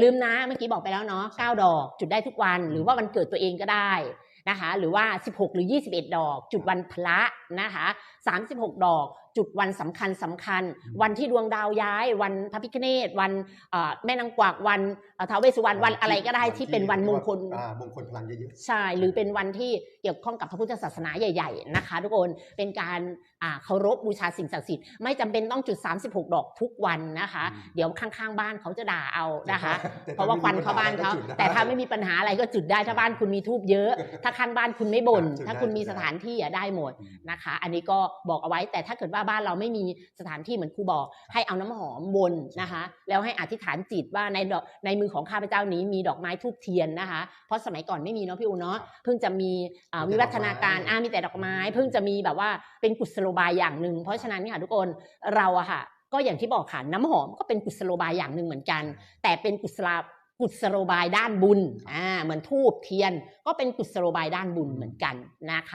ลืมนะเมื่อกี้บอกไปแล้วเนาะ9ดอกจุดได้ทุกวัน หรือว่าวันเกิดตัวเองก็ได้นะคะ หรือว่า 16 หรือ 21 ดอก จุดวันพระนะคะ 36 ดอก จุดวันสำคัญสำคัญ วันที่ดวงดาวย้าย วันพระพิฆเนศวันเอ่อแม่นางกวักวันเอ่อท้าวเวสสุวรรณวันอะไรก็ได้ที่เป็นวันมงคลอ่ามงคลพลังเยอะใช่หรือเป็นวันที่เกี่ยวข้องกับพระพุทธศาสนาใหญ่ๆนะคะ ทุกคนเป็นการอ่าเคารพบูชาสิ่งศักดิ์สิทธิ์ไม่จำเป็นต้องจุด 36 ดอกทุกวันนะคะอืมเดี๋ยวข้างๆ บ้านเขาจะด่าเอานะคะแต่ถ้าเพราะว่าควันเข้าบ้านเขาไม่มีปัญหาก็จุดได้แต่ถ้าไม่มีปัญหาอะไรก็จุดได้ถ้าบ้านคุณมีทูบเยอะ ถ้าข้างบ้านคุณไม่บ่นจุดได้ถ้าคุณมีจุดได้สถานที่อะได้หมดอืมนะคะ อันนี้ก็บอกเอาไว้แต่ถ้าเกิดว่าบ้านเราไม่มีสถานที่เหมือนครูบอก ให้เอาน้ำหอมวนนะคะ แล้วให้อธิษฐานจิตว่าในดอกในมือของข้าพเจ้านี้มีดอกไม้ทูบเทียนนะคะ เพราะสมัยก่อนไม่มีเนาะพี่อูเนาะเพิ่งจะมีอ่ามีแต่วิวัฒนาการดอกไม้อ่ามีแต่ดอกไม้ เพิ่งจะมีแบบว่าเป็นกุศโลบายอย่างหนึ่งเพราะฉะนั้นค่ะทุกคนเราอะค่ะ ก็อย่างที่บอกค่ะน้ำหอมก็เป็นกุศโลบายอย่างหนึ่งเหมือนกัน แต่เป็นกุศลากุศโลบายด้านบุญ อ่า เหมือนทูบเทียน ก็เป็นกุศโลบายด้านบุญเหมือนกันนะคะ